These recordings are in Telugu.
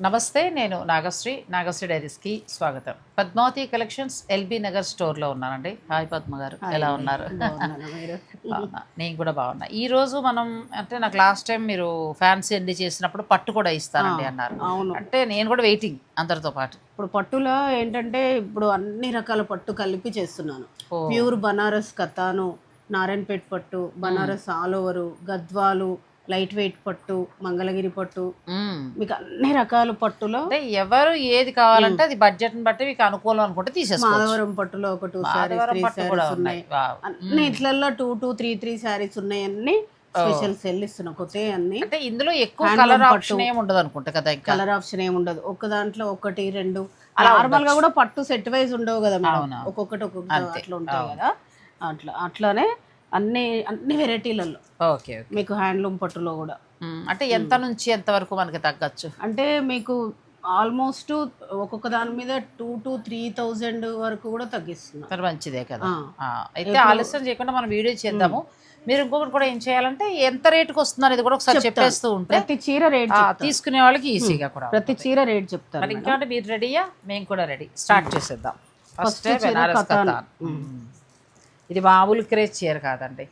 నమస్తే నేను నాగశ్రీ నాగశ్రీ డైరీస్కి స్వాగతం. పద్మావతి కలెక్షన్స్ ఎల్బీ నగర్ స్టోర్లో ఉన్నానండి. హాయ్ పద్మ గారు ఎలా ఉన్నారు. నేను కూడా బాగున్నా. ఈ రోజు మనం అంటే నాకు లాస్ట్ టైం మీరు ఫ్యాన్సీ ఎండి చేసినప్పుడు పట్టు కూడా ఇస్తానండి అన్నారు. అంటే నేను కూడా వెయిటింగ్ అందరితో పాటు. ఇప్పుడు పట్టులో ఏంటంటే ఇప్పుడు అన్ని రకాల పట్టు కలిపి చేస్తున్నాను. ప్యూర్ బనారస్ కథాను నారాయణపేట్ పట్టు Banaras all over Gadwal light weight పట్టు మంగళగిరి పట్టు. మీకు అన్ని రకాల పట్టులో ఎవరు ఏది కావాలంటే అది బడ్జెట్ని బట్టి మీకు అనుకూలం అనుకుంటే మాధవరం పట్టులో ఒక టూ శారీస్ ఉన్నాయి. అన్ని ఇట్లలో two two three three saris ఉన్నాయి అన్ని స్పెషల్ సెల్ ఇస్తున్నా. కొత్త అన్ని. అంటే ఇందులో ఎక్కువ కలర్. ఆప్షన్ ఏమి ఉండదు అనుకుంటా కదా కలర్ ఆప్షన్ ఏమి ఉండదు. ఒక్క దాంట్లో ఒకటి రెండు. నార్మల్గా కూడా పట్టు సెట్ వైజ్ ఉండవు కదా. ఒక్కొక్కటి ఒక్కొక్కటి అట్లా ఉంటాయి కదా. అట్లా అట్లానే అన్ని అన్ని వెరైటీలలో. ఓకే మీకు హ్యాండ్లూమ్ పట్టులో కూడా. అంటే ఎంత నుంచి ఎంత వరకు మనకి తగ్గచ్చు? అంటే మీకు ఆల్మోస్ట్ ఒక్కొక్క దాని మీద టూ టు త్రీ థౌజండ్ వరకు కూడా తగ్గిస్తున్నా. మరి మంచిదే కదా. అయితే ఆలస్యం చేయకుండా మనం వీడియో చేద్దాము. మీరు ఇంకొకటి కూడా ఏం చేయాలంటే ఎంత రేటుకి వస్తుంది అనేది కూడా ఒకసారి చెప్పేస్తూ ఉంటే ప్రతి చీర రేట్ తీసుకునే వాళ్ళకి ఈజీగా కూడా ప్రతి చీర రేట్ చెప్తాను మరి ఇంకా మీరు రెడీయా మేము కూడా రెడీ స్టార్ట్ చేసేద్దాం. ఫస్ట్ బెనారస్. ఇది మామూలు క్రేజ్ చీర కాదండి.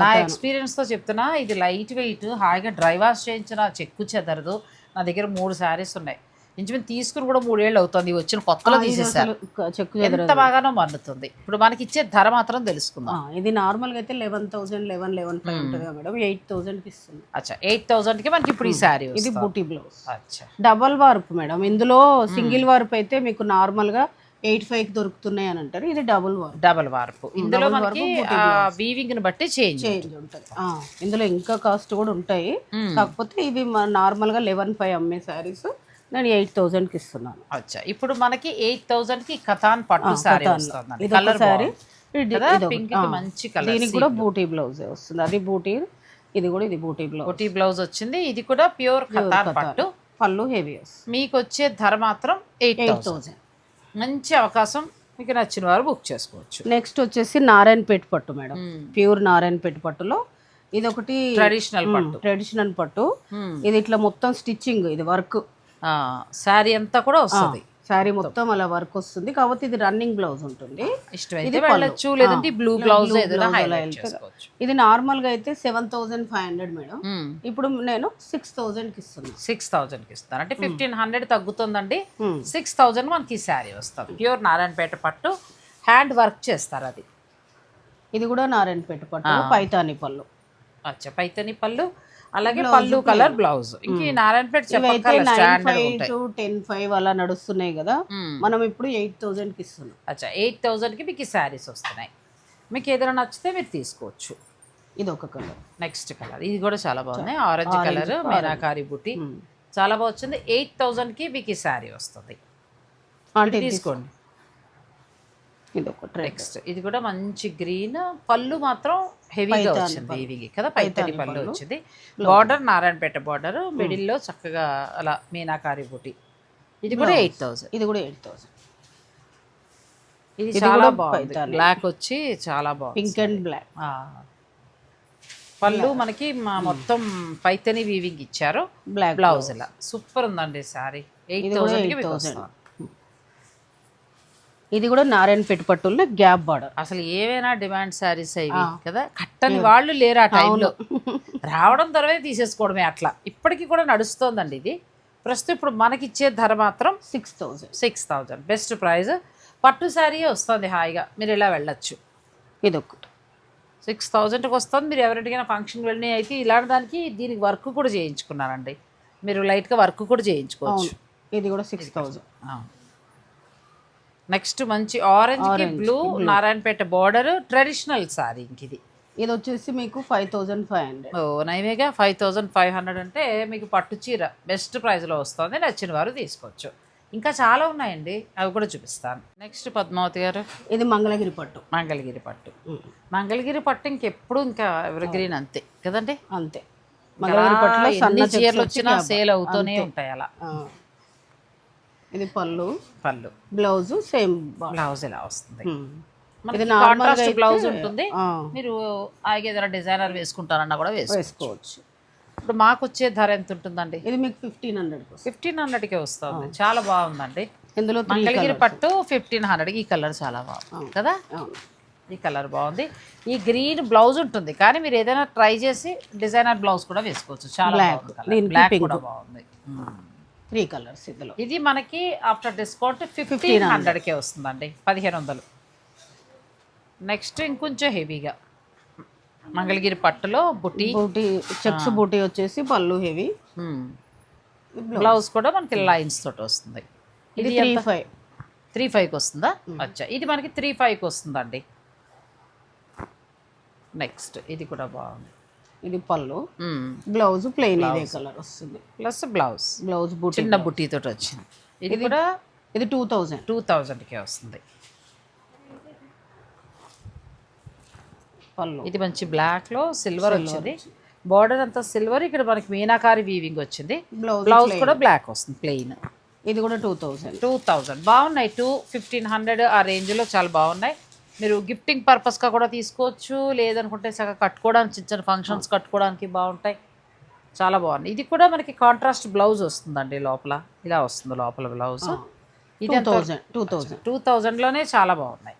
నా experience తో చెప్తున్నా ఇది లైట్ వెయిట్ హాయిగా డ్రై వాష్ చేయించిన చెక్కు చెదరదు. నా దగ్గర మూడు శారీస్ ఉన్నాయి. ఇంచుమించు తీసుకుని కూడా మూడేళ్ళు అవుతుంది. వచ్చిన కొత్తలో తీసేసారు చెక్కు ఎంత బాగానో మన్నుతుంది ఇప్పుడు మనకి ఇచ్చే ధర మాత్రం తెలుసుకుందాం. ఇది నార్మల్గా అయితే eleven thousand eleven eleven five ఉంటుంది మేడం. ఎయిట్ థౌసండ్ ఇస్తుంది. అచ్చా ఎయిట్ థౌసండ్కి మనకి ఇప్పుడు ఈ శారీ ఇది బూటీ బ్లౌజ్ అచ్చా. Double warp madam. ఇందులో సింగిల్ వార్ప్ అయితే మీకు నార్మల్గా ఎయిట్ ఫైవ్కి దొరుకుతున్నాయి అని అంటారు ఇది డబుల్ వార్ప్. డబల్ వార్పు. ఇందులో మనకి వీవింగ్ని బట్టి చేంజ్ చేంజ్ ఉంటుంది. ఇందులో ఇంకా కాస్ట్ కూడా ఉంటాయి. కాకపోతే ఇవి నార్మల్గా లెవెన్ ఫైవ్ అమ్మే శారీస్. నేను ఎయిట్ థౌసండ్కి ఇస్తున్నాను. అచ్చా. ఇప్పుడు మనకి ఎయిట్ థౌసండ్కి కథాన్ పట్టు శారీ వస్తుంది ఇది ఒక శారీ. కదా? పింక్కి మంచి కలర్ దీనికి కూడా బూటీ బ్లౌజ్ వస్తుంది. అది బూటీ ఇది కూడా ఇది బూటీ బ్లౌజ్. ఒకటి బ్లౌజ్ వచ్చింది. ఇది కూడా ప్యూర్ కథాన్ పట్టు. పళ్ళు హెవీ మీకు వచ్చే ధర మాత్రం ఎయిట్ థౌసండ్ మంచి అవకాశం మీకు నచ్చిన వారు బుక్ చేసుకోవచ్చు. నెక్స్ట్ వచ్చేసి నారాయణపేట పట్టు మేడం. ప్యూర్ నారాయణపేట పట్టులో. ఇది ఒకటి ట్రెడిషనల్ పట్టు. ట్రెడిషనల్ పట్టు. మ్మ్. ఇది ఇట్లా మొత్తం స్టిచ్చింగ్ ఇది వర్క్. శారీ అంతా కూడా వస్తుంది. శారీ మొత్తం. అలా వర్క్ వస్తుంది. కాబట్టి ఇది రన్నింగ్ బ్లౌజ్ ఉంటుంది. వెళ్ళొచ్చు లేదంటే బ్లూ బ్లౌజ్ ఇది నార్మల్గా అయితే seven thousand five hundred madam. ఇప్పుడు నేను సిక్స్ థౌసండ్కి ఇస్తున్నాను సిక్స్ థౌజండ్కి ఇస్తారు అంటే ఫిఫ్టీన్ హండ్రెడ్ తగ్గుతుందండి. సిక్స్ థౌజండ్ మనకి ఈ శారీ వస్తుంది. ప్యూర్ నారాయణపేట పట్టు. హ్యాండ్ వర్క్ చేస్తారు అది. ఇది కూడా నారాయణపేట పట్టు పైతాని పళ్ళు. అచ్చా పైతని పళ్ళు అలాగే పళ్ళు కలర్ బ్లౌజ్. ఇంక నారాయణపేట టు టెన్ ఫైవ్ అలా నడుస్తున్నాయి కదా. మనం ఇప్పుడు ఎయిట్ థౌసండ్కి ఇస్తున్నాం. అచ్చా ఎయిట్ థౌజండ్కి మీకు ఈ శారీస్ వస్తున్నాయి. మీకు ఏదైనా నచ్చితే మీరు తీసుకోవచ్చు. ఇది ఒక కలర్. Next colour. ఇది కూడా చాలా బాగుంది ఆరెంజ్ కలర్ మీనాకారి బుట్టి. చాలా బాగా వచ్చింది. ఎయిట్ థౌజండ్కి మీకు ఈ శారీ వస్తుంది. తీసుకోండి. ఇది నెక్స్ట్. ఇది కూడా మంచి గ్రీన్. పళ్ళు మాత్రం హెవీగా వచ్చింది ఇవి కదా? పైతని పళ్ళు వచ్చింది. Border Narayanpet border. మిడిల్లో చక్కగా అలా మీనాకారి బుట్టి ఇది కూడా ఎయిట్ థౌసండ్. ఇది కూడా ఎయిట్ థౌసండ్. ఇది చాలా బాగుంది. బ్లాక్ వచ్చి చాలా బాగుంది. Pink and black. పళ్ళు మనకి మా మొత్తం పైతని వీవింగ్ ఇచ్చారు. బ్లాక్ బ్లౌజ్ ఇలా సూపర్ ఉందండి సారీ. ఎయిట్ థౌసండ్కి మీకు థౌసండ్. వస్తుంది. ఇది కూడా నారాయణపేట పట్టుల్లో గ్యాప్ బార్డర్. అసలు ఏవైనా డిమాండ్ శారీస్ అవి కదా కట్టని వాళ్ళు లేరు ఆ టైంలో రావడం తర్వాత తీసేసుకోవడమే అట్లా. ఇప్పటికీ కూడా నడుస్తోందండి ఇది. ప్రస్తుతం ఇప్పుడు మనకి ఇచ్చే ధర మాత్రం six thousand six thousand best price పట్టు శారీ వస్తుంది హాయిగా. మీరు ఇలా వెళ్ళొచ్చు. ఇది ఒకటి సిక్స్ థౌజండ్కి వస్తుంది. మీరు ఎవరింటికైనా ఫంక్షన్ వెళ్ళిన అయితే ఇలాంటి దానికి దీనికి వర్క్ కూడా చేయించుకున్నారండి. మీరు లైట్గా వర్క్ కూడా చేయించుకోవచ్చు. ఇది కూడా సిక్స్ థౌసండ్ నెక్స్ట్ మంచి orange blue Narayanpet border traditional sari ఇంక ఇది. ఇది వచ్చేసి మీకు ఫైవ్ థౌసండ్ ఫైవ్ హండ్రెడ్ ఓ నైవేగా ఫైవ్ థౌజండ్ ఫైవ్ హండ్రెడ్ అంటే మీకు పట్టు చీర బెస్ట్ ప్రైస్లో వస్తుంది నచ్చిన వారు తీసుకోవచ్చు. ఇంకా చాలా ఉన్నాయండి అవి కూడా చూపిస్తాను. నెక్స్ట్ పద్మావతి గారు. ఇది మంగళగిరి పట్టు. మంగళగిరి పట్టు. మంగళగిరి పట్టు ఇంకెప్పుడు ఇంకా ఎవరి గ్రీన్ అంతే కదండి? అంతే. మంగళగిరి పట్టులో సన్న చీరలు వచ్చినా. సేల్ అవుతూనే ఉంటాయి అలా. ఇది పళ్ళు. పళ్ళు. బ్లౌజ్ సేమ్ బ్లౌజ్ ఇలా వస్తుంది. కాంట్రాస్ట్ బ్లౌజ్ ఉంటుంది. మీరు ఏదైనా డిజైనర్ వేసుకుంటారన్నా కూడా వేసుకోవచ్చు. వేసుకోవచ్చు. ఇప్పుడు మాకు వచ్చే ధర ఎంత ఉంటుందండి? ఇది మీకు ఫిఫ్టీన్ హండ్రెడ్ ఫిఫ్టీన్ హండ్రెడ్కే వస్తుంది. చాలా బాగుందండి. ఇందులో మంగళగిరి పట్టు ఫిఫ్టీన్ హండ్రెడ్ ఈ కలర్ చాలా బాగుంది కదా? ఈ కలర్ బాగుంది. ఈ గ్రీన్ బ్లౌజ్ ఉంటుంది. కానీ మీరు ఏదైనా ట్రై చేసి డిజైనర్ బ్లౌజ్ కూడా వేసుకోవచ్చు. చాలా బ్లాక్. కూడా బాగుంది. త్రీ కలర్స్ ఇందులో. ఇది మనకి ఆఫ్టర్ డిస్కౌంట్ ఫిఫ్టీన్ హండ్రెడ్కే వస్తుందండి. పదిహేను వందలు. నెక్స్ట్ ఇంకొంచెం హెవీగా. మంగళగిరి పట్టులో బుట్టి బూటీ చెక్స్ బూటీ వచ్చేసి పళ్ళు హెవీ. బ్లౌజ్ కూడా మనకి లైన్స్ తోటి వస్తుంది. ఇది త్రీ ఫైవ్. త్రీ ఫైవ్కి వస్తుందా? అచ్చా. ఇది మనకి త్రీ ఫైవ్కి వస్తుందండి. నెక్స్ట్ ఇది కూడా బాగుంది. ఇది పళ్ళు. బ్లౌజ్ ప్లెయిన్ ఇదే కలర్ వస్తుంది. Plus blouse. బ్లౌజ్ బూటీ చిన్న బుట్టి తోటి వచ్చింది. ఇది కూడా ఇది టూ థౌజండ్ టూ థౌజండ్కే వస్తుంది. పళ్ళు. ఇది మంచి బ్లాక్లో సిల్వర్ వచ్చింది. బార్డర్ అంతా సిల్వర్ ఇక్కడ మనకి మీనాకారి వీవింగ్ వచ్చింది. బ్లౌజ్ బ్లౌజ్ కూడా బ్లాక్ వస్తుంది ప్లెయిన్ ఇది కూడా టూ థౌజండ్ టూ థౌజండ్ బాగున్నాయి. టూ ఫిఫ్టీన్ హండ్రెడ్ ఆ రేంజ్లో చాలా బాగున్నాయి. మీరు గిఫ్టింగ్ పర్పస్గా కూడా తీసుకోవచ్చు. లేదనుకుంటే చక్కగా కట్టుకోవడానికి చిన్న చిన్న ఫంక్షన్స్ కట్టుకోవడానికి బాగుంటాయి. చాలా బాగుంది. ఇది కూడా మనకి కాంట్రాస్ట్ బ్లౌజ్ వస్తుందండి లోపల. ఇలా వస్తుంది లోపల బ్లౌజ్ ఇది two thousand two thousand two థౌజండ్లోనే చాలా బాగున్నాయి.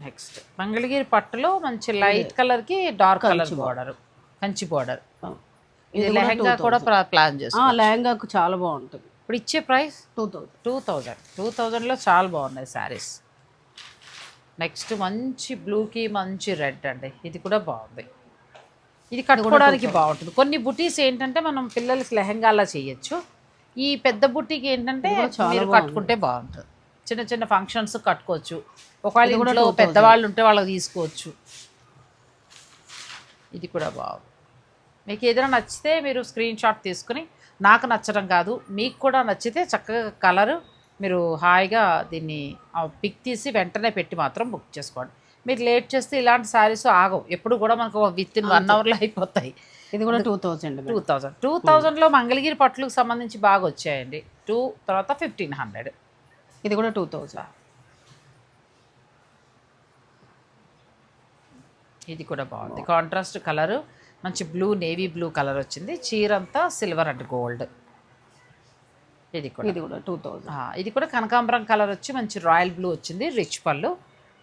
నెక్స్ట్ మంగళగిరి పట్టులో మంచి లైట్ కలర్కి dark colour border Kanchi border ఇది లెహంగా కూడా ప్లా- ప్లాన్ చేస్తాం లెహంగాకు చాలా బాగుంటుంది. ఇప్పుడు ఇచ్చే price two thousand two thousand two థౌజండ్లో చాలా బాగున్నాయి శారీస్ నెక్స్ట్ మంచి బ్లూకి మంచి రెడ్ అండి. ఇది కూడా బాగుంది. ఇది కట్టుకోవడానికి బాగుంటుంది. కొన్ని బుటీస్ ఏంటంటే మనం పిల్లలకి లెహంగాలా చేయొచ్చు. ఈ పెద్ద బుటీకి ఏంటంటే మీరు కట్టుకుంటే బాగుంటుంది. చిన్న చిన్న ఫంక్షన్స్ కట్టుకోవచ్చు. ఒకవేళ ఇంట్లో పెద్దవాళ్ళు ఉంటే వాళ్ళకి తీసుకోవచ్చు. ఇది కూడా బాగుంది. మీకు ఏదైనా నచ్చితే మీరు స్క్రీన్ షాట్ తీసుకుని నాకు నచ్చడం కాదు మీకు కూడా నచ్చితే చక్కగా కలరు మీరు హాయిగా దీన్ని పిక్ తీసి వెంటనే పెట్టి మాత్రం బుక్ చేసుకోండి. మీరు లేట్ చేస్తే ఇలాంటి శారీస్ ఆగవు. ఎప్పుడు కూడా మనకు విత్ ఇన్ వన్ అవర్లో అయిపోతాయి. ఇది కూడా two thousand two thousand two థౌజండ్లో మంగళగిరి పట్లకు సంబంధించి బాగా వచ్చాయండి. టూ తర్వాత ఫిఫ్టీన్ హండ్రెడ్ ఇది కూడా టూ థౌజండ్ ఇది కూడా బాగుంది. కాంట్రాస్ట్ కలర్ మంచి బ్లూ నేవీ బ్లూ కలర్ వచ్చింది. చీర అంతా సిల్వర్ అండ్ గోల్డ్ ఇది కూడా. ఇది కూడా టూ థౌజండ్ ఇది కూడా కనకాంబరం కలర్ వచ్చి మంచి రాయల్ బ్లూ వచ్చింది రిచ్ పళ్ళు.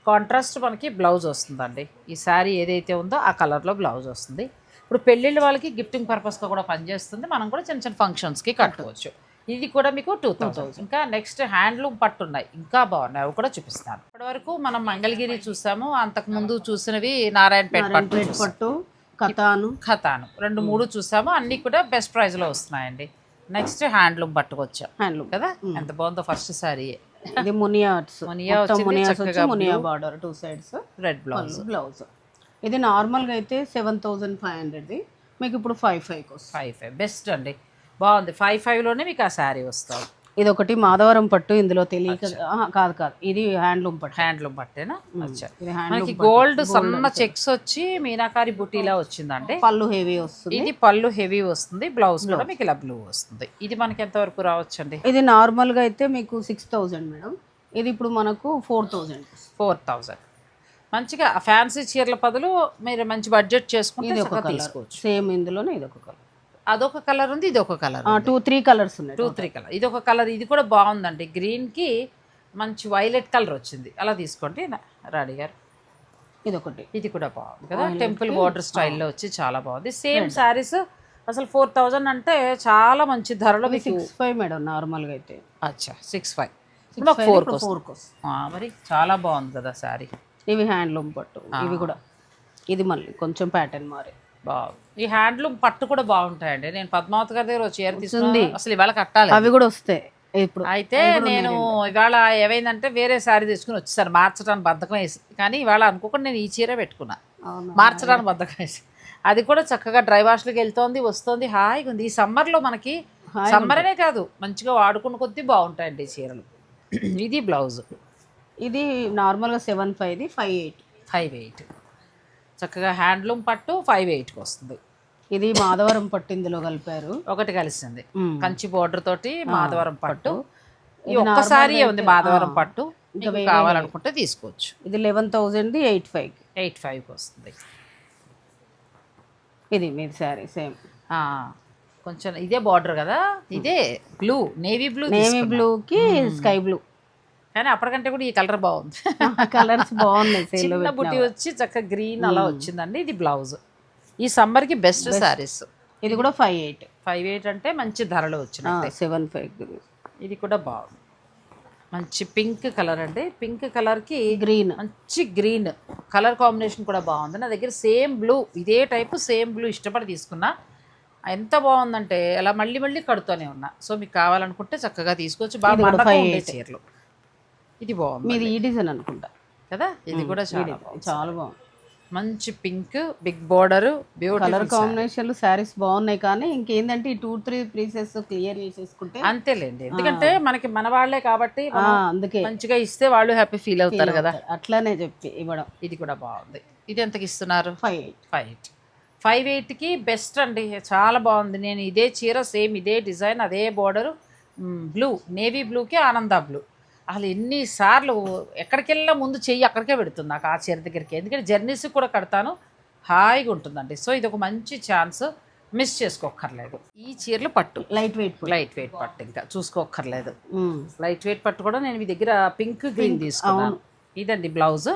కాంట్రాస్ట్ మనకి బ్లౌజ్ వస్తుందండి. ఈ శారీ ఏదైతే ఉందో ఆ కలర్లో బ్లౌజ్ వస్తుంది. ఇప్పుడు పెళ్ళిళ్ళ వాళ్ళకి గిఫ్టింగ్ పర్పస్గా కూడా పనిచేస్తుంది. మనం కూడా చిన్న చిన్న ఫంక్షన్స్కి కట్టుకోవచ్చు. ఇది కూడా మీకు టూ థౌజండ్ ఇంకా నెక్స్ట్ హ్యాండ్లూమ్ పట్టు ఉన్నాయి ఇంకా బాగున్నాయి. అవి కూడా చూపిస్తాను. ఇప్పటివరకు మనం మంగళగిరి చూసాము. అంతకుముందు చూసినవి నారాయణపేట పట్టు పట్టు కథాను. ఖతాను రెండు మూడు చూసాము. అన్నీ కూడా బెస్ట్ ప్రైస్లో వస్తున్నాయండి. నెక్స్ట్ హ్యాండ్లూమ్ పట్టుకొచ్చాం. హ్యాండ్లూమ్ కదా? ఎంత బాగుందో ఫస్ట్ సారీ ఇది మునియా మునియా వచ్చి Muniya border two sides red blouse blouse ఇది నార్మల్గా అయితే సెవెన్ థౌజండ్ ఫైవ్ హండ్రెడ్ది మీకు ఇప్పుడు ఫైవ్ ఫైవ్కి వస్తుంది. ఫైవ్ ఫైవ్ బెస్ట్ అండి. బాగుంది. ఫైవ్ ఫైవ్లోనే మీకు ఆ శారీ వస్తుంది. ఇది ఒకటి మాధవరం పట్టు ఇందులో తెలియక కాదు కాదు. ఇది హ్యాండ్లూమ్ పట్టు. హ్యాండ్లూమ్ పట్టేనా? మనకి గోల్డ్ సన్న చెక్స్ వచ్చి మీనాకారి బుటీలా వచ్చిందండి. పళ్ళు హెవీ వస్తుంది. ఇది పళ్ళు హెవీ వస్తుంది. బ్లౌజ్ కూడా మీకు ఇలా బ్లూ వస్తుంది. ఇది మనకి ఎంతవరకు రావచ్చండి? ఇది నార్మల్గా అయితే మీకు సిక్స్ థౌజండ్ మేడం. ఇది ఇప్పుడు మనకు ఫోర్ థౌజండ్. Four thousand. మంచిగా ఫ్యాన్సీ చీరల బదులు మీరు మంచి బడ్జెట్ చేసుకుంటే తీసుకోవచ్చు. సేమ్ ఇందులోనే ఇది ఒక కలర్. అదొక కలర్ ఉంది ఇది ఒక కలర్ టూ త్రీ కలర్స్ ఉన్నాయి. టూ త్రీ కలర్ ఇది ఒక కలర్ ఇది కూడా బాగుందండి. గ్రీన్కి మంచి వైలెట్ కలర్ వచ్చింది. అలా తీసుకోండి రాణి గారు. ఇది ఒకటి ఇది కూడా బాగుంది కదా. టెంపుల్ బార్డర్ స్టైల్లో వచ్చి చాలా బాగుంది. సేమ్ శారీస్ అసలు ఫోర్ థౌజండ్ అంటే చాలా మంచి ధరలో సిక్స్ ఫైవ్ మేడం నార్మల్గా అయితే. అచ్చా సిక్స్ ఫైవ్ ఫోర్ ఫోర్ కోస్. మరి చాలా బాగుంది కదా శారీ ఇవి హ్యాండ్లూమ్ పట్టు. ఇవి కూడా. ఇది మళ్ళీ కొంచెం ప్యాటర్న్ మారే. బాగుంది. ఈ హ్యాండ్లూమ్ పట్టు కూడా బాగుంటాయండి. నేను పద్మావతి గారి దగ్గర చీర తీసుకుంది అసలు ఇవాళ కట్టాలి అవి కూడా వస్తాయి. ఇప్పుడు అయితే నేను ఇవాళ ఏమైందంటే వేరే శారీ తీసుకుని వచ్చేసాను. మార్చడానికి బద్ధకం వేసి. కానీ ఇవాళ అనుకోకుండా నేను ఈ చీర పెట్టుకున్నా? మార్చడానికి బద్ధకం వేసి. అది కూడా చక్కగా డ్రై వాష్లోకి వెళ్తోంది వస్తుంది హాయిగా ఉంది. ఈ సమ్మర్లో మనకి సమ్మర్ అనే కాదు మంచిగా వాడుకున్న కొద్దీ బాగుంటాయండి ఈ చీరలు. ఇది బ్లౌజ్. ఇది నార్మల్గా సెవెన్ ఫైవ్ది ఫైవ్ ఎయిట్ ఫైవ్ ఎయిట్ చక్కగా హ్యాండ్లూమ్ పట్టు ఫైవ్ ఎయిట్కి వస్తుంది. ఇది మాధవరం పట్టు ఇందులో కలిపారు. ఒకటి కలిసింది. కంచి బోర్డర్ తోటి మాధవరం పట్టు. ఈ ఒక్కసారి ఉంది మాధవరం పట్టు? కావాలనుకుంటే తీసుకోవచ్చు. ఇది లెవెన్ థౌజండ్ది ఎయిట్ ఫైవ్కి ఎయిట్ ఫైవ్కి వస్తుంది. ఇది మీది శారీ సేమ్. కొంచెం ఇదే బార్డర్ కదా? ఇదే బ్లూ నేవీ బ్లూ నేవీ బ్లూకి స్కై బ్లూ కానీ అప్పటికంటే కూడా ఈ కలర్ బాగుంది. కలర్స్ బాగున్నాయి చిన్న బుట్టి వచ్చి చక్కగా గ్రీన్ అలా వచ్చిందండి. ఇది బ్లౌజ్. ఈ సమ్మర్కి బెస్ట్ శారీస్. ఇది కూడా ఫైవ్ ఎయిట్ ఫైవ్ ఎయిట్ అంటే మంచి ధరలు వచ్చినాయి సెవెన్ ఫైవ్ ఇది కూడా బాగుంది. మంచి పింక్ కలర్ అండి. పింక్ కలర్కి గ్రీన్ మంచి గ్రీన్ కలర్ కాంబినేషన్ కూడా బాగుంది. నా దగ్గర సేమ్ బ్లూ ఇదే టైపు సేమ్ బ్లూ ఇష్టపడి తీసుకున్నా. ఎంత బాగుందంటే అలా మళ్ళీ మళ్ళీ కడుతూనే ఉన్నా. సో మీకు కావాలనుకుంటే చక్కగా తీసుకోవచ్చు. బాగా. చీరలు. ఇది బాగుంది మీది ఈ డిజైన్ అనుకుంటా. కదా? ఇది కూడా చాలా బాగుంది. చాలా బాగుంది. మంచి pink big border beautiful colour కాంబినేషన్లు saris బాగున్నాయి కానీ ఇంకేందంటే ఈ టూ త్రీ పీసెస్ క్లియర్ చేసేసుకుంటే అంతేలేండి. ఎందుకంటే మనకి మన వాళ్ళే కాబట్టి అందుకే. మంచిగా ఇస్తే వాళ్ళు హ్యాపీ ఫీల్ అవుతారు కదా. అట్లానే చెప్పి ఇవ్వడం. ఇది కూడా బాగుంది. ఇది ఎంతకి ఇస్తున్నారు? Five eight five eight five ఎయిట్కి బెస్ట్ అండి. చాలా బాగుంది. నేను ఇదే చీర సేమ్ ఇదే డిజైన్ అదే బార్డరు బ్లూ నేవీ బ్లూకి ఆనంద బ్లూ అసలు ఎన్నిసార్లు ఎక్కడికి వెళ్ళినా ముందు చెయ్యి అక్కడికే పెడుతుంది నాకు ఆ చీర దగ్గరికి. ఎందుకంటే జర్నీస్ కూడా కడతాను హాయిగా ఉంటుందండి. సో ఇది ఒక మంచి ఛాన్స్. మిస్ చేసుకోక్కర్లేదు. ఈ చీరలు పట్టు. లైట్ వెయిట్ లైట్ వెయిట్ పట్టు ఇంకా. చూసుకోక్కర్లేదు. లైట్ వెయిట్ పట్టు కూడా నేను మీ దగ్గర పింక్ గ్రీన్ తీసుకున్నాను. ఇదండి బ్లౌజ్.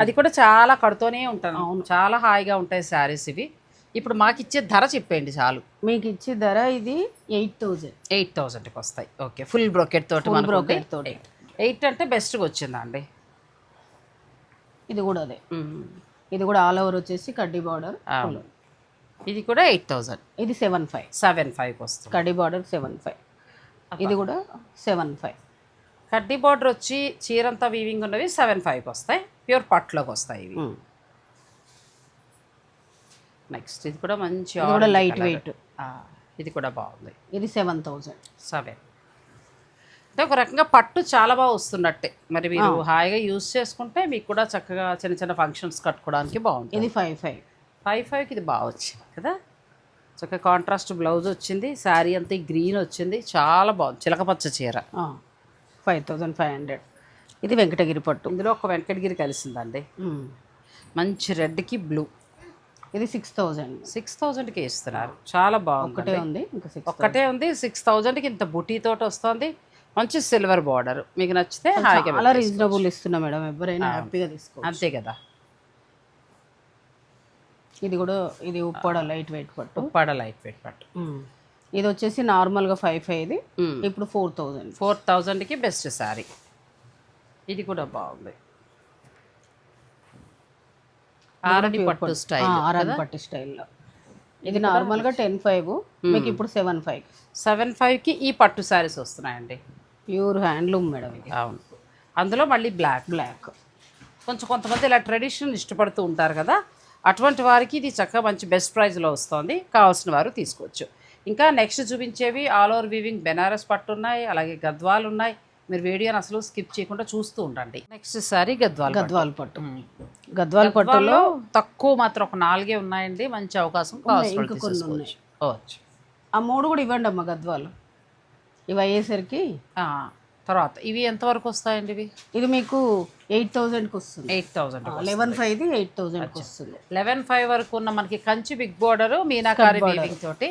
అది కూడా చాలా కడుతూనే ఉంటాను. చాలా హాయిగా ఉంటాయి శారీస్ ఇవి. ఇప్పుడు మాకు ఇచ్చే ధర చెప్పేయండి చాలు. మీకు ఇచ్చే ధర ఇది ఎయిట్ థౌజండ్. ఎయిట్ థౌజండ్కి వస్తాయి. ఓకే. ఫుల్ బ్రోకెట్ తోటి ఉంది. తోటి. ఎయిట్ అంటే బెస్ట్గా వచ్చిందండి. ఇది కూడా అదే. ఇది కూడా ఆల్ ఓవర్ వచ్చేసి కడ్డీ బార్డర్. ఇది కూడా ఎయిట్ థౌజండ్ ఇది సెవెన్ ఫైవ్ సెవెన్ ఫైవ్కి వస్తుంది. కడ్డీ బార్డర్ సెవెన్ ఫైవ్ ఇది కూడా సెవెన్ ఫైవ్ కడ్డీ బార్డర్ వచ్చి చీరంతా వీవింగ్ ఉన్నవి సెవెన్ ఫైవ్కి వస్తాయి. ప్యూర్ పట్టులోకి వస్తాయి ఇవి. నెక్స్ట్ ఇది కూడా మంచి లైట్. వెయిట్ ఇది కూడా బాగుంది. ఇది సెవెన్ థౌజండ్ సెవెన్ ఒక రకంగా పట్టు చాలా బాగా వస్తున్నట్టే. మరి మీరు హాయిగా యూస్ చేసుకుంటే మీకు కూడా చక్కగా చిన్న చిన్న ఫంక్షన్స్ కట్టుకోవడానికి బాగుంటుంది. ఇది ఫైవ్ ఫైవ్ ఫైవ్ ఫైవ్కి ఇది బాగా వచ్చింది కదా? చక్కగా కాంట్రాస్ట్ బ్లౌజ్ వచ్చింది శారీ అంతా గ్రీన్ వచ్చింది చాలా బాగుంది. చిలకపచ్చ చీర. ఫైవ్ థౌజండ్ ఫైవ్ హండ్రెడ్ ఇది వెంకటగిరి పట్టు. ఇందులో ఒక వెంకటగిరి కలిసిందండి. మంచి రెడ్కి బ్లూ ఇది సిక్స్ థౌజండ్ సిక్స్ థౌజండ్కి ఇస్తున్నారు. చాలా బాగుంది ఒకటే ఉంది ఇంకా ఒక్కటే ఉంది సిక్స్ థౌజండ్కి ఇంత బుటీ తోటి వస్తుంది. మంచి సిల్వర్ బార్డర్ మీకు నచ్చితే హాయిగా చాలా రీజనబుల్ ఇస్తున్నా మేడం ఎవరైనా హ్యాపీగా తీసుకో అంతే కదా. ఇది కూడా ఇది ఉప్పాడ లైట్ వెయిట్ పట్టు. ఉప్పాడ లైట్ వెయిట్ పట్టు. ఇది వచ్చేసి నార్మల్గా ఫైవ్ ఫైవ్ ఇది. ఇప్పుడు ఫోర్ థౌజండ్ ఫోర్ థౌజండ్కి బెస్ట్ శారీ ఇది కూడా బాగుంది. పట్టు స్టైల్ ఆర్ఆర్ పట్టు స్టైల్లో ఇది నార్మల్గా టెన్ ఫైవ్ మీకు ఇప్పుడు సెవెన్ ఫైవ్ సెవెన్ ఫైవ్కి ఈ పట్టు శారీస్ వస్తున్నాయండి. ప్యూర్ హ్యాండ్లూమ్ మేడం ఇది. అవును. అందులో మళ్ళీ బ్లాక్ బ్లాక్. కొంచెం కొంతమంది ఇలా ట్రెడిషనల్ ఇష్టపడుతూ ఉంటారు కదా అటువంటి వారికి ఇది చక్కగా మంచి బెస్ట్ ప్రైస్లో వస్తుంది. కావాల్సిన వారు తీసుకోవచ్చు. ఇంకా నెక్స్ట్ చూపించేవి ఆల్ ఓవర్ వీవింగ్ బెనారస్ పట్టు ఉన్నాయి అలాగే గద్వాలు ఉన్నాయి. మీరు వీడియోని అసలు స్కిప్ చేయకుండా చూస్తూ ఉండండి. Next sorry Gadwal. గద్వాల్ పట్టు. గద్వాల్ పట్టులో తక్కువ మాత్రం ఒక నాలుగే ఉన్నాయండి. మంచి అవకాశం ఇంకా కొన్ని. ఆ మూడు కూడా ఇవ్వండి అమ్మ గద్వాలు. ఇవి అయ్యేసరికి తర్వాత ఇవి ఎంతవరకు వస్తాయండి ఇవి? ఇది మీకు ఎయిట్ థౌజండ్కి వస్తుంది. ఎయిట్ థౌజండ్ లెవెన్ ఫైవ్ది ఎయిట్ థౌజండ్కి వస్తుంది. లెవెన్ ఫైవ్ వరకు ఉన్న మనకి Kanchi big border meenakari weaving తోటి.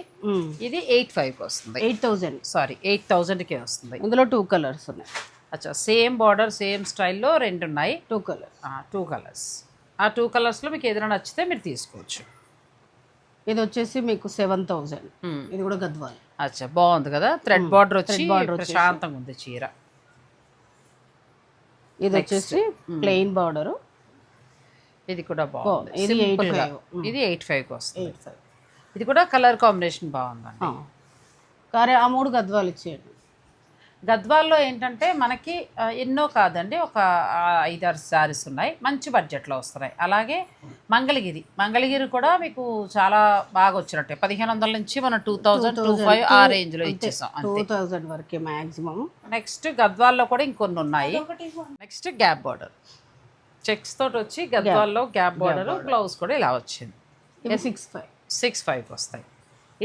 ఇది ఎయిట్ ఫైవ్కి వస్తుంది. Eight thousand. సారీ ఎయిట్ థౌజండ్కే వస్తుంది. ఇందులో టూ కలర్స్ ఉన్నాయి. అచ్చా సేమ్ బార్డర్ సేమ్ స్టైల్లో రెండు ఉన్నాయి టూ కలర్స్. Two colours. ఆ టూ కలర్స్లో మీకు ఏదైనా నచ్చితే మీరు తీసుకోవచ్చు. ఇది వచ్చేసి మీకు సెవెన్ థౌజండ్. ఇది కూడా గద్వాల్. అచ్చా బాగుంది కదా? థ్రెడ్ బార్డర్ వచ్చి వచ్చేసి. ప్రశాంతంగా ఉంది చీర. ఇది వచ్చేసి ప్లెయిన్ బార్డర్ ఇది కూడా బాగుంది. ఇది ఎయిట్. ఫైవ్ ఇది ఎయిట్ ఫైవ్కి వస్తుంది. ఫైవ్ ఇది కూడా కలర్ కాంబినేషన్ బాగుందండి. కానీ ఆ మూడు గద్వాలు ఇచ్చేయండి. గద్వాల్లో ఏంటంటే మనకి ఎన్నో కాదండి ఒక ఐదారు శారీస్ ఉన్నాయి మంచి బడ్జెట్లో వస్తున్నాయి. అలాగే మంగళగిరి మంగళగిరి కూడా మీకు చాలా బాగా వచ్చినట్టే. పదిహేను వందల నుంచి మనం టూ థౌజండ్ టూ ఫైవ్ ఆ రేంజ్లో ఇచ్చేసాం టూ థౌజండ్ వరకే మ్యాక్సిమం నెక్స్ట్ గద్వాల్లో కూడా ఇంకొన్ని ఉన్నాయి. Next gap border. చెక్స్ తోటి వచ్చి గద్వాల్లో గ్యాప్ బార్డర్ బ్లౌజ్ కూడా ఇలా వచ్చింది. సిక్స్ ఫైవ్ సిక్స్ ఫైవ్కి వస్తాయి.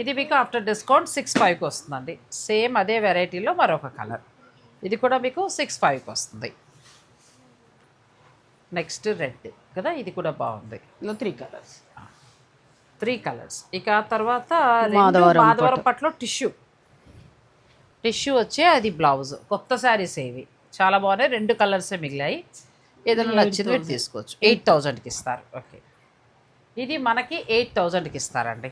ఇది మీకు ఆఫ్టర్ డిస్కౌంట్ సిక్స్ ఫైవ్కి వస్తుందండి. సేమ్ అదే వెరైటీలో మరొక కలర్ ఇది కూడా మీకు సిక్స్ ఫైవ్కి వస్తుంది. నెక్స్ట్ రెడ్ కదా ఇది కూడా బాగుంది. త్రీ కలర్స్ త్రీ కలర్స్ ఇక ఆ తర్వాత మాధవరం పట్లో టిష్యూ టిష్యూ వచ్చే అది బ్లౌజ్ కొత్త శారీస్ ఏవి. చాలా బాగున్నాయి. రెండు కలర్సే మిగిలాయి. ఏదైనా నచ్చింది మీరు తీసుకోవచ్చు. ఎయిట్ థౌజండ్కి ఇస్తారు. ఓకే ఇది మనకి ఎయిట్ థౌజండ్కి ఇస్తారండి.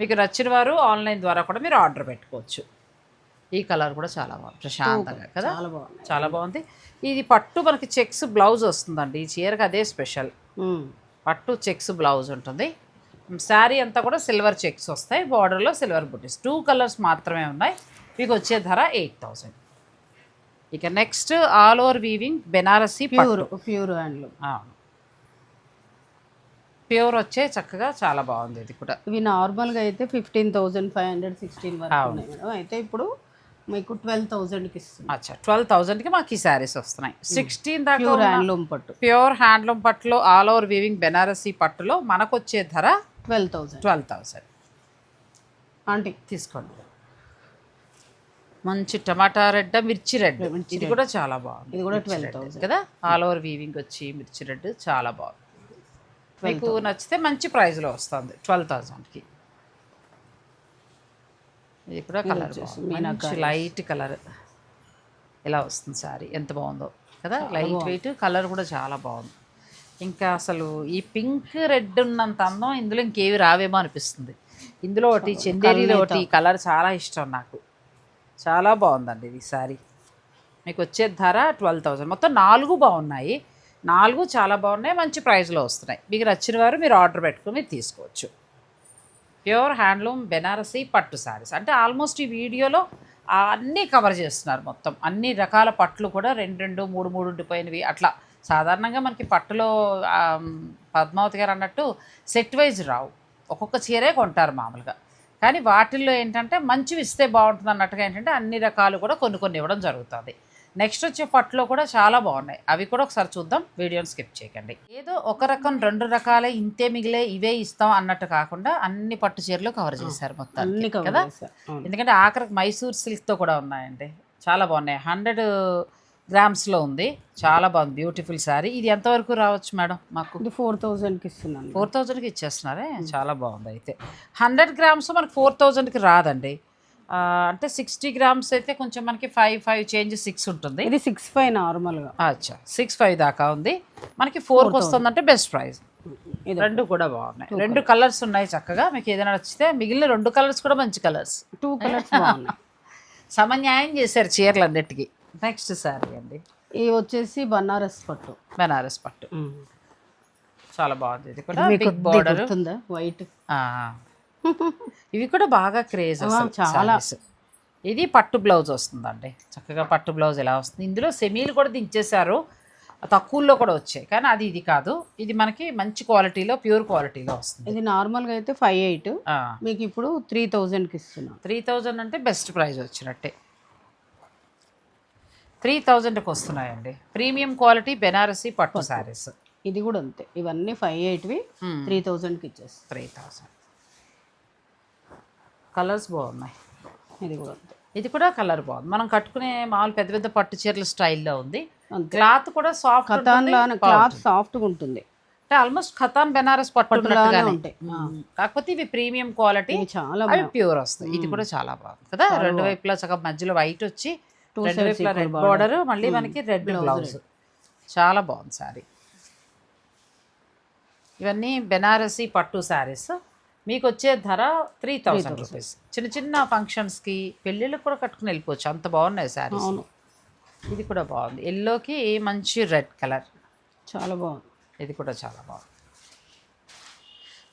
మీకు నచ్చిన వారు ఆన్లైన్ ద్వారా కూడా మీరు ఆర్డర్ పెట్టుకోవచ్చు. ఈ కలర్ కూడా చాలా బాగుంది. ప్రశాంతంగా కదా? చాలా బాగున్నాయి చాలా బాగుంది. ఇది పట్టు మనకి చెక్స్ బ్లౌజ్ వస్తుందండి. ఈ చీరకు అదే స్పెషల్. పట్టు చెక్స్ బ్లౌజ్ ఉంటుంది. శారీ అంతా కూడా సిల్వర్ చెక్స్ వస్తాయి. బార్డర్లో సిల్వర్ బుటీస్. టూ కలర్స్ మాత్రమే ఉన్నాయి. మీకు వచ్చే ధర ఎయిట్ థౌజండ్ ఇక next all over weaving Banarasi pure pure handloom. Pure వచ్చే చక్కగా చాలా బాగుంది ఇది కూడా. ఇవి నార్మల్గా అయితే fifteen thousand five hundred sixteen వరకు ఉన్నాయి. మేడం అయితే ఇప్పుడు మీకు ట్వెల్వ్ థౌజండ్కి ఇస్తుంది అచ్చా ట్వెల్వ్ థౌజండ్కి మాకు ఈ శారీస్ వస్తున్నాయి. సిక్స్టీన్ దాకా ప్యూర్ హ్యాండ్లూమ్ పట్టు. ప్యూర్ హ్యాండ్లూమ్ పట్టులో ఆల్ ఓవర్ వీవింగ్ బెనారసీ పట్టులో మనకు వచ్చే ధర twelve thousand. Twelve thousand aunty. తీసుకోండి. మంచి టమాటా రెడ్ మిర్చి రెడ్. ఇది కూడా చాలా బాగుంది. ఇది కూడా ట్వెల్వ్ థౌజండ్. కదా? ఆల్ ఓవర్ వీవింగ్ వచ్చి మిర్చి రెడ్ చాలా బాగుంది. మీకు నచ్చితే మంచి ప్రైస్లో వస్తుంది ట్వెల్వ్ థౌజండ్కి ఇది కూడా కలర్ మంచి లైట్ కలర్. ఇలా వస్తుంది సారీ. ఎంత బాగుందో కదా? లైట్ వెయిట్ కలర్ కూడా చాలా బాగుంది. ఇంకా అసలు ఈ పింక్ రెడ్ ఉన్నంత అందం ఇందులో ఇంకేవి రావేమో అనిపిస్తుంది. ఇందులో ఒకటి చందేరిలో ఒకటి ఈ కలర్ చాలా ఇష్టం నాకు. చాలా బాగుందండి ఇది సారీ. మీకు వచ్చే ధర ట్వెల్వ్ థౌజండ్ మొత్తం నాలుగు బాగున్నాయి. నాలుగు చాలా బాగున్నాయి మంచి ప్రైస్లో వస్తున్నాయి. మీకు నచ్చిన వారు మీరు ఆర్డర్ పెట్టుకుని మీరు తీసుకోవచ్చు. ప్యూర్ హ్యాండ్లూమ్ బెనారసీ పట్టు శారీస్ అంటే ఆల్మోస్ట్ ఈ వీడియోలో అన్నీ కవర్ చేస్తున్నారు మొత్తం. అన్ని రకాల పట్లు కూడా రెండు రెండు మూడు మూడు ఉండిపోయినవి. అట్లా సాధారణంగా మనకి పట్టులో పద్మావతి గారు అన్నట్టు సెట్ వైజ్ రావు. ఒక్కొక్క చీరే కొంటారు మామూలుగా. కానీ వాటిల్లో ఏంటంటే మంచివి ఇస్తే బాగుంటుంది అన్నట్టుగా ఏంటంటే అన్ని రకాలు కూడా కొన్ని కొన్ని ఇవ్వడం జరుగుతుంది. నెక్స్ట్ వచ్చే పట్టులో కూడా చాలా బాగున్నాయి. అవి కూడా ఒకసారి చూద్దాం. వీడియోని స్కిప్ చేయకండి. ఏదో ఒక రకం రెండు రకాలే ఇంతే మిగిలే ఇవే ఇస్తాం అన్నట్టు కాకుండా అన్ని పట్టు చీరలు కవర్ చేశారు మొత్తం కదా. ఎందుకంటే ఆఖరికి మైసూర్ సిల్క్తో కూడా ఉన్నాయండి. చాలా బాగున్నాయి. హండ్రెడ్ గ్రామ్స్లో ఉంది. చాలా బాగుంది. బ్యూటిఫుల్ శారీ. ఇది ఎంతవరకు రావచ్చు మేడం మాకు? ఇది ఫోర్ థౌజండ్కి ఇస్తున్నాను. ఫోర్ థౌజండ్కి ఇచ్చేస్తున్నారే? చాలా బాగుంది అయితే. హండ్రెడ్ గ్రామ్స్ మనకు ఫోర్ థౌజండ్కి రాదండి. అంటే సిక్స్టీ గ్రామ్స్ అయితే కొంచెం మనకి ఫైవ్ ఫైవ్ చేంజ్ సిక్స్ ఉంటుంది. ఇది సిక్స్ ఫైవ్ నార్మల్గా. అచ్చా సిక్స్ ఫైవ్ దాకా ఉంది. మనకి ఫోర్కి వస్తుందంటే బెస్ట్ ప్రైస్. ఇది రెండు కూడా బాగున్నాయి. రెండు కలర్స్ ఉన్నాయి చక్కగా. మీకు ఏదైనా నచ్చితే మిగిలిన రెండు కలర్స్ కూడా మంచి కలర్స్. టూ కలర్స్ బాగున్నాయి. సమన్యాయం చేశారు చీరలు అన్నిటికీ నెక్స్ట్ శారీ అండి. ఇవి వచ్చేసి బనారస్ పట్టు. బెనారస్ పట్టు. చాలా బాగుంది. ఇది కూడా బిగ్ బార్డర్. వైట్ ఇవి కూడా బాగా క్రేజ్ చాలా. ఇది పట్టు బ్లౌజ్ వస్తుందండి. చక్కగా పట్టు బ్లౌజ్ ఎలా వస్తుంది? ఇందులో సెమీలు కూడా దించేశారు. తక్కువలో కూడా వచ్చాయి. కానీ అది ఇది కాదు. ఇది మనకి మంచి క్వాలిటీలో ప్యూర్ క్వాలిటీలో వస్తుంది. ఇది నార్మల్గా అయితే ఫైవ్ ఎయిట్. మీకు ఇప్పుడు త్రీ థౌజండ్కి ఇస్తున్నాను త్రీ థౌజండ్ అంటే బెస్ట్ ప్రైస్ వచ్చినట్టే. త్రీ థౌజండ్కి వస్తున్నాయండి. ప్రీమియం క్వాలిటీ బెనారసీ పట్టు శారీస్ ఇది కూడా అంతే. ఇవన్నీ ఫైవ్ ఎయిట్వి త్రీ థౌజండ్కి ఇచ్చేస్తాను త్రీ థౌజండ్. కలర్స్ బాగున్నాయి. ఇది కూడా. ఇది కూడా కలర్ బాగుంది. మనం కట్టుకునే మామూలు పెద్ద పెద్ద పట్టు చీరల స్టైల్లో ఉంది. క్లాత్ కూడా సాఫ్ట్ క్లాత్ సాఫ్ట్గా ఉంటుంది. అంటే ఆల్మోస్ట్ ఖతాన్ బెనారస్ పట్టు ఉన్నట్టుగానే. ఉంటాయి. కాకపోతే ఇవి ప్రీమియం క్వాలిటీ చాలా అవి ప్యూర్ వస్తాయి. ఇది కూడా చాలా బాగుంది కదా. రెండు వైపులా సగం మధ్యలో వైట్ వచ్చి రెండు వైపులా రెడ్ బార్డర్ మళ్ళీ మనకి రెడ్ బ్లౌజ్ చాలా బాగుంది సారీ ఇవన్నీ బెనారసీ పట్టు శారీస్ మీకు వచ్చే ధర త్రీ థౌసండ్ రూపీస్ చిన్న చిన్న ఫంక్షన్స్కి పెళ్ళిళ్ళకి కూడా కట్టుకుని వెళ్ళిపోవచ్చు. అంత బాగున్నాయి శారీస్ అవును. ఇది కూడా బాగుంది. ఎల్లోకి మంచి రెడ్ కలర్ చాలా బాగుంది. ఇది కూడా చాలా బాగుంది.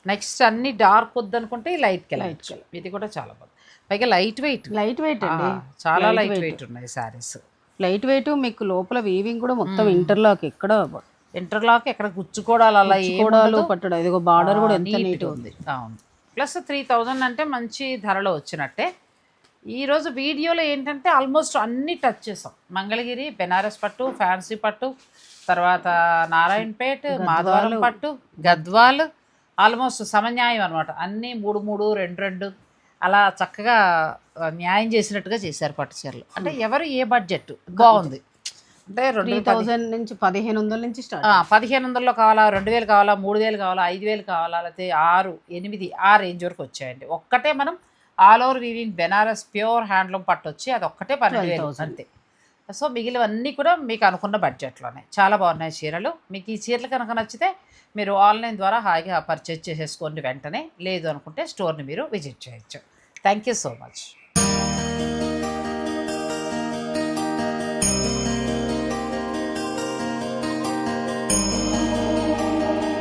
నెక్స్ట్ అన్ని డార్క్ వద్దనుకుంటే ఈ లైట్ కలర్ ఇది కూడా చాలా బాగుంది. పైగా లైట్ వెయిట్ లైట్ వెయిట్ అండి. చాలా లైట్ వెయిట్ ఉన్నాయి శారీస్ లైట్ వెయిట్ మీకు లోపల వీవింగ్ కూడా మొత్తం ఇంటర్లాక్ ఎక్కడ ఇంటర్లాక్ ఎక్కడ గుచ్చుకోవడాలు అలా ఏం కూడాలు పట్టడం. ఇదిగో బార్డర్ కూడా ఎంత నీట్ ఉంది. అవును. ప్లస్ త్రీ థౌజండ్ అంటే మంచి ధరలో వచ్చినట్టే. ఈరోజు వీడియోలో ఏంటంటే ఆల్మోస్ట్ అన్ని టచ్ చేసాం. మంగళగిరి బెనారస్ పట్టు ఫ్యాన్సీ పట్టు తర్వాత నారాయణపేట్ మాధవరం పట్టు గద్వాల్ ఆల్మోస్ట్ సమన్యాయం అనమాట అన్నీ మూడు మూడు రెండు రెండు అలా చక్కగా న్యాయం చేసినట్టుగా చేశారు పట్టు చీరలు. అంటే ఎవరు ఏ బడ్జెట్ బాగుంది. అంటే రెండు త్రీ థౌజండ్ నుంచి పదిహేను వందల నుంచి స్టార్ట్ పదిహేను వందల్లో కావాలా రెండు వేలు కావాలా మూడు వేలు కావాలా ఐదు వేలు కావాలా లేకపోతే ఆరు ఎనిమిది ఆ రేంజ్ వరకు వచ్చాయండి. ఒక్కటే మనం all over weaving Banaras pure handloom పట్టు వచ్చి అది ఒక్కటే పన్నెండు వేలు 12,000. అంతే. సో మిగిలినవన్నీ కూడా మీకు అనుకున్న బడ్జెట్లోనే. చాలా బాగున్నాయి చీరలు. మీకు ఈ చీరలు కనుక నచ్చితే మీరు ఆన్లైన్ ద్వారా హాయిగా పర్చేజ్ చేసేసుకోండి వెంటనే. లేదు అనుకుంటే స్టోర్ని మీరు విజిట్ చేయొచ్చు. Thank you so much.